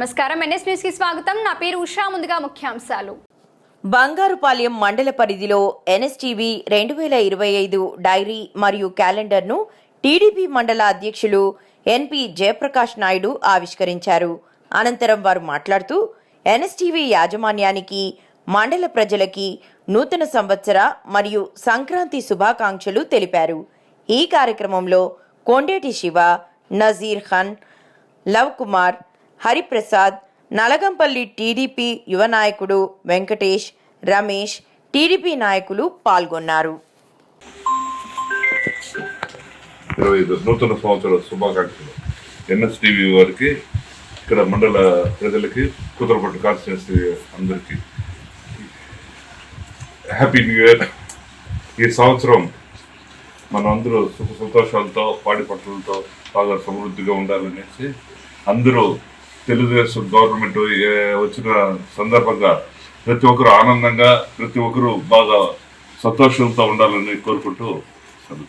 నమస్కారం. ఎన్ఎస్ న్యూస్కి స్వాగతం. నా పేరు ఉషా. ముందుగా ముఖ్యాంశాలు. బంగారుపాలెం మండల పరిధిలో ఎన్ఎస్టీవీ రెండు వేల ఇరవై ఐదు డైరీ మరియు క్యాలెండర్ను టీడీపీ మండల అధ్యక్షులు ఎన్పి జయప్రకాష్ నాయుడు ఆవిష్కరించారు. అనంతరం వారు మాట్లాడుతూ ఎన్ఎస్టీవీ యాజమాన్యానికి మండల ప్రజలకి నూతన సంవత్సర మరియు సంక్రాంతి శుభాకాంక్షలు తెలిపారు. ఈ కార్యక్రమంలో కొండేటి శివ నజీర్ ఖాన్ లవ్ కుమార్ హరిప్రసాద్ నలగంపల్లి టీడీపీ యువ నాయకుడు వెంకటేష్ రమేష్ టీడీపీ నాయకులు పాల్గొన్నారు. ఇరవై నూతన సంవత్సర శుభాకాంక్షలు. ఎన్ఎస్టీవీ వారికి ఇక్కడ మండల ప్రజలకి కుదరపట్టు కాన్స్టిట్యున్సీ అందరికీ. Happy new year. ఈ సంవత్సరం మనం అందరూ సుఖ సంతోషాలతో పాడి పంటలతో బాగా సమృద్ధిగా ఉండాలనేసి అందరూ తెలుగుదేశం గవర్నమెంట్ వచ్చిన సందర్భంగా ప్రతి ఒక్కరు ఆనందంగా ప్రతి ఒక్కరు బాగా సంతోషంతో ఉండాలని కోరుకుంటూ సెలవు